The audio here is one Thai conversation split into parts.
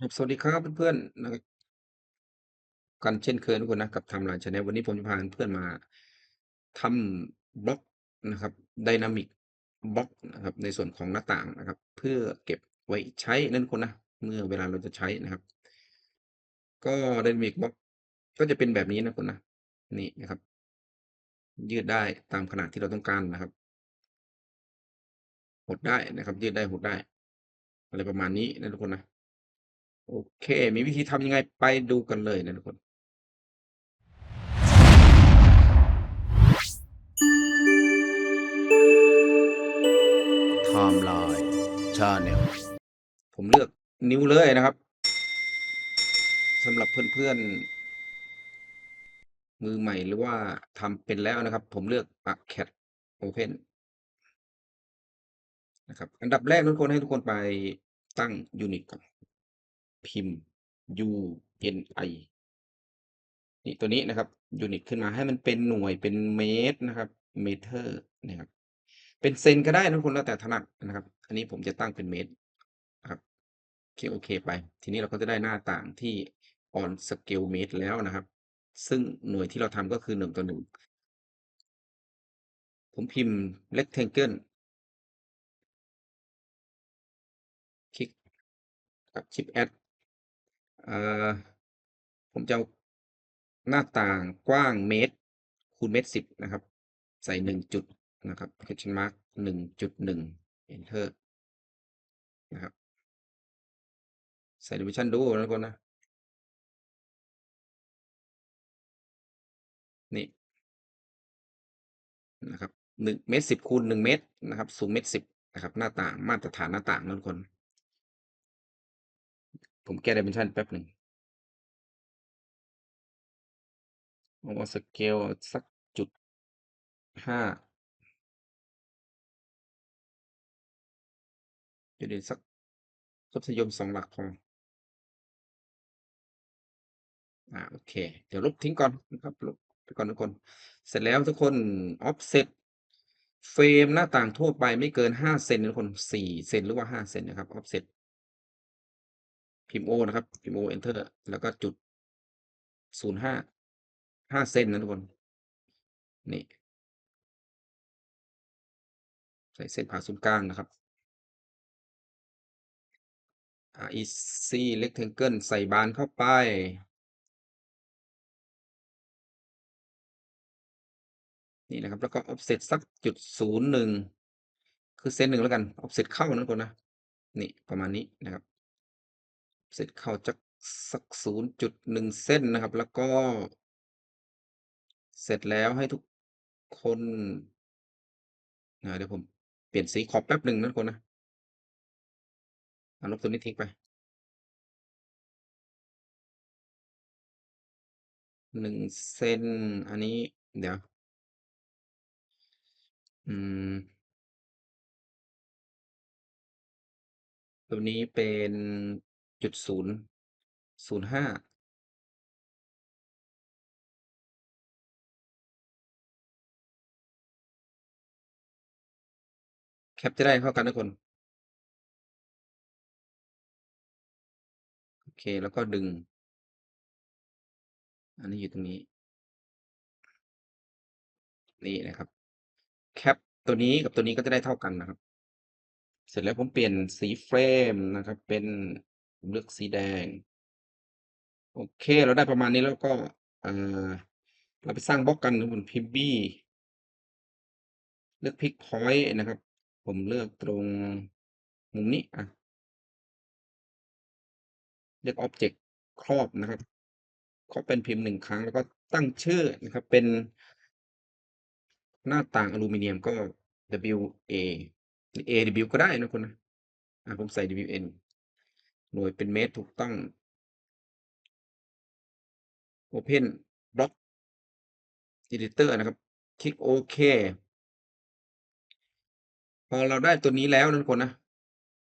ครับสวัสดีครับเพื่อนๆนะครับกันเช่นเคยทุกคนนะกับ Timeline Channel วันนี้ผมจะพาเพื่อนมาทำบล็อกนะครับ Dynamic บล็อกนะครับ ในส่วนของหน้าต่างนะครับ เพื่อเก็บไว้ใช้นั่นคนนะเมื่อเวลาเราจะใช้นะครับ ก็ Dynamic บล็อกก็จะเป็นแบบนี้นะคุณนะนี่นะครับ ยืดได้ตามขนาดที่เราต้องการนะครับ หดได้นะครับ ยืดได้หดได้ อะไรประมาณนี้นะทุกคนนะ โอเค มีวิธีทำยังไงไปดูกันเลยนะทุกคน Timeline Channel ผมเลือกนิ้วเลยนะครับสำหรับเพื่อนๆ มือใหม่หรือว่าทำเป็นแล้วนะครับ ผมเลือก ArcCAD Open นะครับ อันดับแรกทุกคนให้ทุกคนไปตั้งยูนิตก่อน พิมพ์ UNI นี่ตัวนี้นะครับยูนิตขึ้นมาให้มันเป็นหน่วยเป็นเมตรนะครับเมตรนะครับเป็นเซนก็ได้นะทุกคนแล้วแต่ถนัดนะครับ อันนี้ผมจะตั้งเป็นเมตรนะครับคลิกโอเคไป ทีนี้เราก็จะได้หน้าต่างที่ on scale meter แล้วนะครับ ซึ่งหน่วยที่เราทำก็คือหนึ่งต่อหนึ่งผมพิมพ์ rectangle คลิกกับ shift add เอ่อ ผมจะเอาหน้าต่างกว้างเมตรคูณเมตรสิบนะครับ ใส่หนึ่งจุดนะครับ question mark หนึ่งจุดหนึ่ง enter นะครับ ใส่ dimension ดูนะทุกคนนะ นี่นะครับหนึ่งเมตรสิบคูณหนึ่งเมตรนะครับสูงเมตรสิบนะครับ หน้าต่างมาตรฐานหน้าต่างนะทุกคน ผมแก้ dimension แป๊บหนึ่งเอาสเกลสักจุดห้าจุดเด่นสักทศยมสองหลักพออ่าโอเค เดี๋ยวลบทิ้งก่อนนะครับลบไปก่อนทุกคน เสร็จแล้วทุกคน offset เฟรมหน้าต่างทั่วไปไม่เกินห้าเซนทุกคนสี่เซนหรือว่าห้าเซนนะครับ offset พิมพ์ O นะครับ พิมพ์ O enter แล้วก็จุดศูนย์ห้าห้าเซนนะทุกคน นี่ ใส่เส้นผ่าศูนย์กลางนะครับ REC rectangle ใส่บานเข้าไป นี่นะครับ แล้วก็ offset สักจุดศูนย์หนึ่งคือเซนหนึ่งแล้วกัน offset เข้านะทุกคนนะ นี่ประมาณนี้นะครับ offset เข้าจักสักศูนย์จุดหนึ่งเส้นนะครับ แล้วก็ เสร็จแล้วให้ทุกคนอ่าเดี๋ยวผมเปลี่ยนสีขอบแป๊บหนึ่งนะคนนะเอาลบตัวนี้ทิ้งไปหนึ่งเซนอันนี้เดี๋ยว อืม ตัวนี้เป็น จุดศูนย์ศูนย์ห้าแคปจะได้เข้ากันทุกคน โอเค แล้วก็ดึง อันนี้อยู่ตรงนี้ นี่นะครับ แคปตัวนี้กับตัวนี้ก็จะได้เท่ากันนะครับ เสร็จแล้วผมเปลี่ยนสีเฟรมนะครับ เป็น ผมเลือกสีแดง โอเค เราได้ประมาณนี้แล้วก็เราไปสร้างบล็อกกันบนพิมพ์ B เลือกพิกพอยต์นะครับ ผมเลือกตรงมุมนี้อะเลือก Object ครอบนะครับครอเป็นพิมพ์หนึ่งครั้งแล้วก็ตั้งชื่อนะครับ เป็นหน้าต่างอลูมิเนียมก็ WA AW ก็ได้นะคุณนะผมใส่ WN หน่วยเป็นเมตรถูกต้อง Open Block Editor นะครับ คลิกโอเคพอเราได้ตัวนี้แล้วนะทุกคนนะ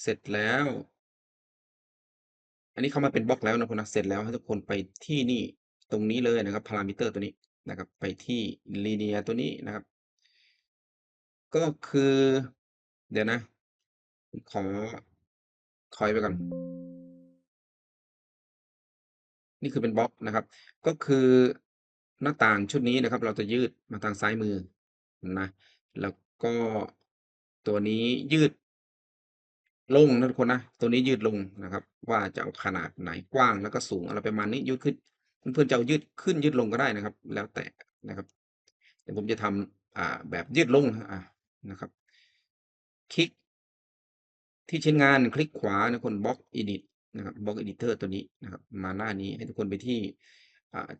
เสร็จแล้ว อันนี้เข้ามาเป็นบล็อกแล้วนะคุณนะ เสร็จแล้วให้ทุกคนไปที่นี่ตรงนี้เลยนะครับพารามิเตอร์ตัวนี้นะครับ ไปที่ linear ตัวนี้นะครับ ก็คือ เดี๋ยวนะ ขอ คอยไปก่อน นี่คือเป็นบล็อกนะครับ ก็คือหน้าต่างชุดนี้นะครับ เราจะยืดมาทางซ้ายมือนะ แล้วก็ตัวนี้ยืดลงนะทุกคนนะ ตัวนี้ยืดลงนะครับ ว่าจะเอาขนาดไหนกว้างแล้วก็สูงอะไรประมาณนี้ยืดขึ้น เพื่อนๆจะเอายืดขึ้นยืดลงก็ได้นะครับ แล้วแต่นะครับเดี๋ยวผมจะทำอ่าแบบยืดลงอ่านะครับ คลิก ที่ชิ้นงานคลิกขวานะคนบล็อก edit นะครับบล็อก editor ตัวนี้นะครับมาหน้านี้ให้ทุกคนไปที่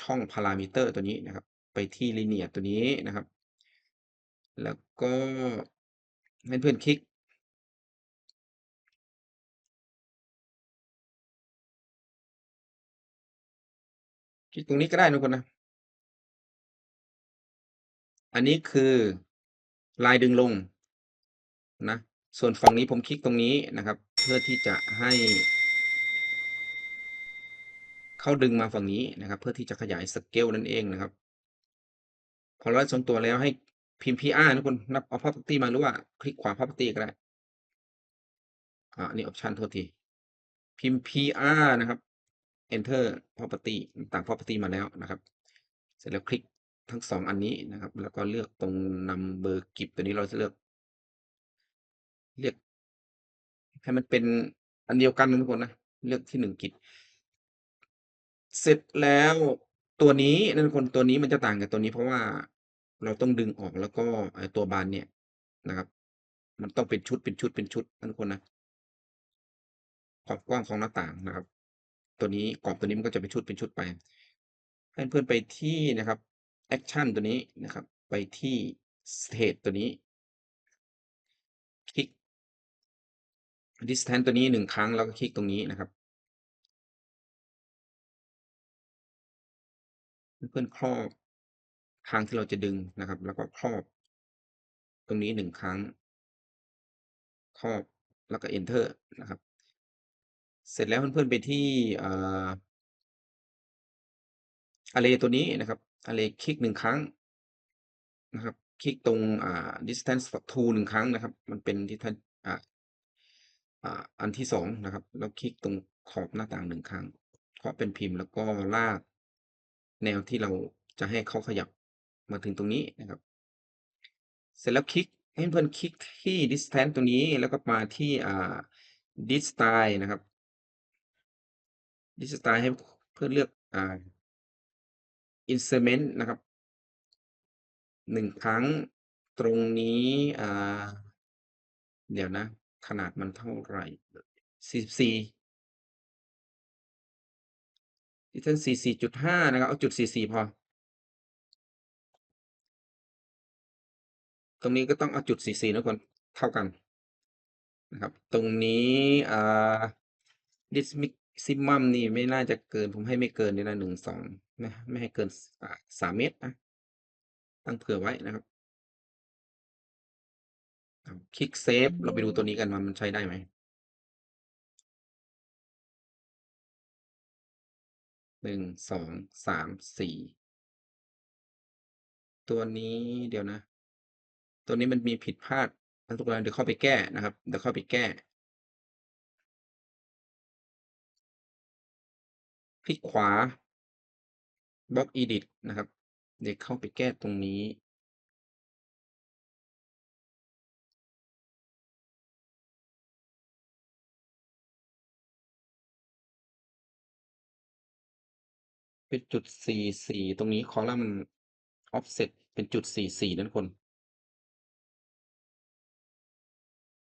ช่อง parameter ตัวนี้นะครับ ไปที่ linear ตัวนี้นะครับ แล้วก็ให้เพื่อนคลิกคลิกตรงนี้ก็ได้นะทุกคนนะ อันนี้คือลายดึงลงนะ ส่วนฝั่งนี้ผมคลิกตรงนี้นะครับ เพื่อที่จะให้ เข้าดึงมาฝั่งนี้นะครับ เพื่อที่จะขยายสเกลนั่นเองนะครับ พอเราได้ทรงตัวแล้วให้พิมพ์ PR นะทุกคนนับเอา property มาหรือว่า คลิกขวา property ก็ได้อ่าอันนี้ option โทษที พิมพ์ PR นะครับ enter property ต่าง property มาแล้วนะครับ เสร็จแล้วคลิกทั้งสองอันนี้นะครับ แล้วก็เลือกตรง number gif ตัวนี้เราจะเลือก เรียกให้มันเป็นอันเดียวกันนะทุกคนนะ เลือกที่หนึ่งกิจ เสร็จแล้วตัวนี้นะทุกคนตัวนี้มันจะต่างกับตัวนี้เพราะว่าเราต้องดึงออกแล้วก็ตัวบานเนี่ยนะครับ มันต้องเป็นชุดเป็นชุดเป็นชุดนะทุกคนนะขอบกว้างของหน้าต่างนะครับ ตัวนี้กรอบตัวนี้มันก็จะเป็นชุดเป็นชุดไปให้เพื่อนไปที่นะครับแอคชั่นตัวนี้นะครับ ไปที่สเตทตัวนี้ คลิก distance ตัวนี้หนึ่งครั้งแล้วก็คลิกตรงนี้นะครับ เพื่อนๆครอบทางที่เราจะดึงนะครับ แล้วก็ครอบ ตรงนี้หนึ่งครั้ง ครอบแล้วก็ enter นะครับ เสร็จแล้วเพื่อนๆไปที่อ่า array ตัวนี้นะครับ array คลิกหนึ่งครั้งนะครับ คลิกตรง distance to หนึ่งครั้งนะครับ มันเป็นที่ท่าน อันที่สองนะครับ แล้วคลิกตรงขอบหน้าต่างหนึ่งครั้งเคาะเป็นพิมพ์แล้วก็ลาก แนวที่เราจะให้เขาขยับมาถึงตรงนี้นะครับ เสร็จแล้วคลิกให้เพื่อนคลิกที่ distance ตัวนี้แล้วก็มาที่อ่า distyle นะครับ distyle ให้เพื่อนเลือกอ่า insert นะครับหนึ่งครั้งตรงนี้อ่าเดี๋ยวนะ ขนาดมันเท่าไหร่สี่สิสี่ distance สี่สี่จุดห้านะครับ เอาจุดสี่สี่พอ ตรงนี้ก็ต้องเอาจุดสี่สี่นะทุกคนเท่ากันนะครับ ตรงนี้อ่า dis maximum นี่ไม่น่าจะเกิน ผมให้ไม่เกินเลยนะหนึ่งสองไม่ไม่ให้เกินสามเมตรนะ ตั้งเผื่อไว้นะครับ อ่าคลิกเซฟ เราไปดูตัวนี้กันว่ามันใช้ได้ไหม หนึ่ง สอง สาม สี่ ตัวนี้เดี๋ยวนะ ตัวนี้มันมีผิดพลาดนะทุกคนเดี๋ยวเข้าไปแก้นะครับ เดี๋ยวเข้าไปแก้ คลิกขวาบล็อก edit นะครับ เดี๋ยวเข้าไปแก้ตรงนี้ เป็นจุดสี่สี่ตรงนี้คอลัมน์ offset เป็นจุดสี่สี่นั่นคน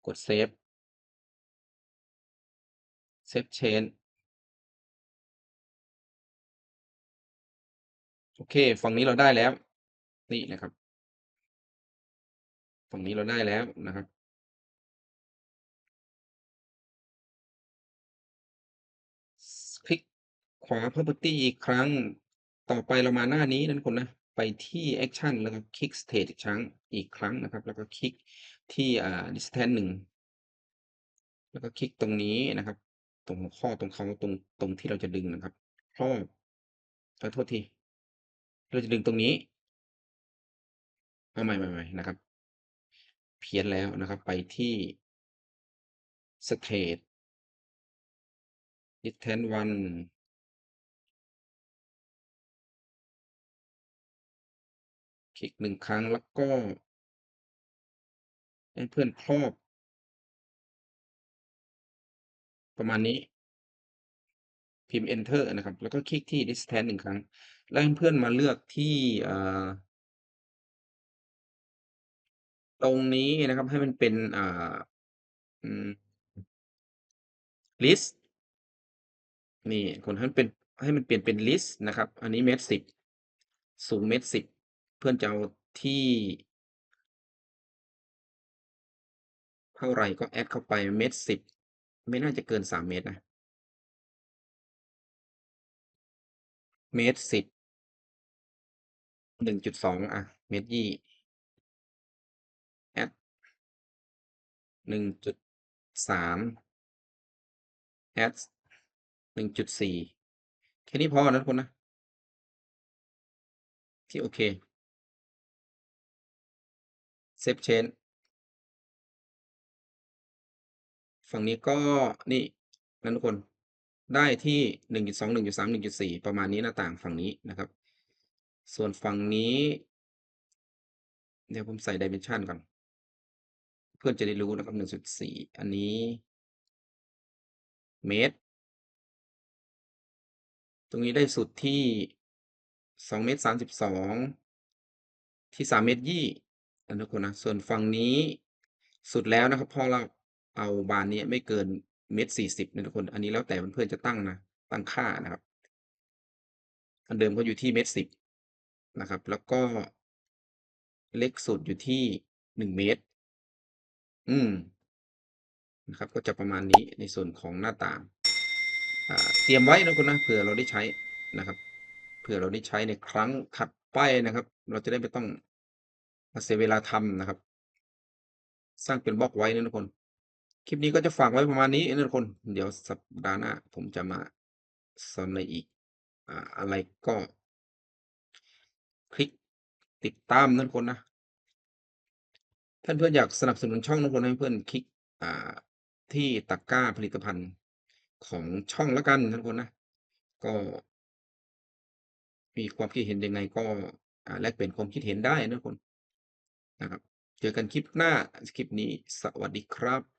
กดเซฟเซฟ change โอเค ฝั่งนี้เราได้แล้ว นี่นะครับ ฝั่งนี้เราได้แล้วนะครับ ขวา property อีกครั้ง ต่อไปเรามาหน้านี้นะทุกคนนะ ไปที่แอคชั่นแล้วก็คลิก state อีกครั้งอีกครั้งนะครับ แล้วก็คลิกที่อ่า distance หนึ่งแล้วก็คลิกตรงนี้นะครับ ตรงข้อตรงเขาตรงตรงที่เราจะดึงนะครับครอบขอโทษที เราจะดึงตรงนี้เอาใหม่ๆๆนะครับ เพี้ยนแล้วนะครับ ไปที่ state distance 1 ลิก1ครั้งแล้วก็ให้เพื่อนครอบ ประมาณนี้ พิมพ์ Enter นะครับ แล้วก็คลิกที่ Distance 1ครั้ง แล้วให้เพื่อนมาเลือกที่ตรงนี้นะครับให้มันเป็นอ่าอืมลิสต์นี่คนให้มันเป็นให้มันเปลี่ยนเป็นลิสต์นะครับ อันนี้1.10ม.สูง1.10ม.เเพื่อนจะเอาที่ เท่าไหร่ก็แอดเข้าไปเมตรสิบไม่น่าจะเกินสามเมตรนะ เมตรสิบหนึ่งจุดสองอะเมตรยี่แอดหนึ่งจุดสามแอดหนึ่งจุดสี่แค่นี้พอนะทุกคนนะ ที่โอเค เซฟเชนฝั่งนี้ก็นี่นั่นทุกคนได้ที่หนึ่งจุดสองหนึ่งจุดสามหนึ่งจุดสี่ประมาณนี้หน้าต่างฝั่งนี้นะครับ ส่วนฝั่งนี้ เดี๋ยวผมใส่ดิเมนชันก่อน เพื่อนจะได้รู้นะครับหนึ่งจุดสี่อันนี้ เมตร ตรงนี้ได้สุดที่สองเมตรสามสิบสองที่สามเมตรยี่ 20นะทุกคนนะ ส่วนฝั่งนี้สุดแล้วนะครับพราะเราเอาบานนี้ไม่เกิน1.40นะทุกคน อันนี้แล้วแต่เพื่อนๆจะตั้งนะ ตั้งค่านะครับ อันเดิมก็อยู่ที่1.10ม.นะครับ แล้วก็เล็กสุดอยู่ที่1เมตร อืมนะครับ ก็จะประมาณนี้ในส่วนของหน้าต่างเตรียมไว้นะทุกคนนะเผื่อเราได้ใช้นะครับ เผื่อเราได้ใช้ในครั้งถัดไปนะครับ เราจะได้ไม่ต้อง มาเสียเวลาทำนะครับ สร้างเป็นบล็อกไว้นะทุกคน คลิปนี้ก็จะฝากไว้ประมาณนี้นะทุกคน เดี๋ยวสัปดาห์หน้าผมจะมาสอนในอีกอะไรก็ คลิกติดตามนะทุกคนนะถ้านเพื่อนอยากสนับสนุนช่องนะทุกคนให้เพื่อนคลิกที่ตะกร้าผลิตภัณฑ์ของช่องแล้วกันนะทุกคนนะ ก็ มีความคิดเห็นยังไงก็แลกเปลี่ยนความคิดเห็นได้นะทุกคน นะครับ เจอกันคลิปหน้าคลิปนี้สวัสดีครับ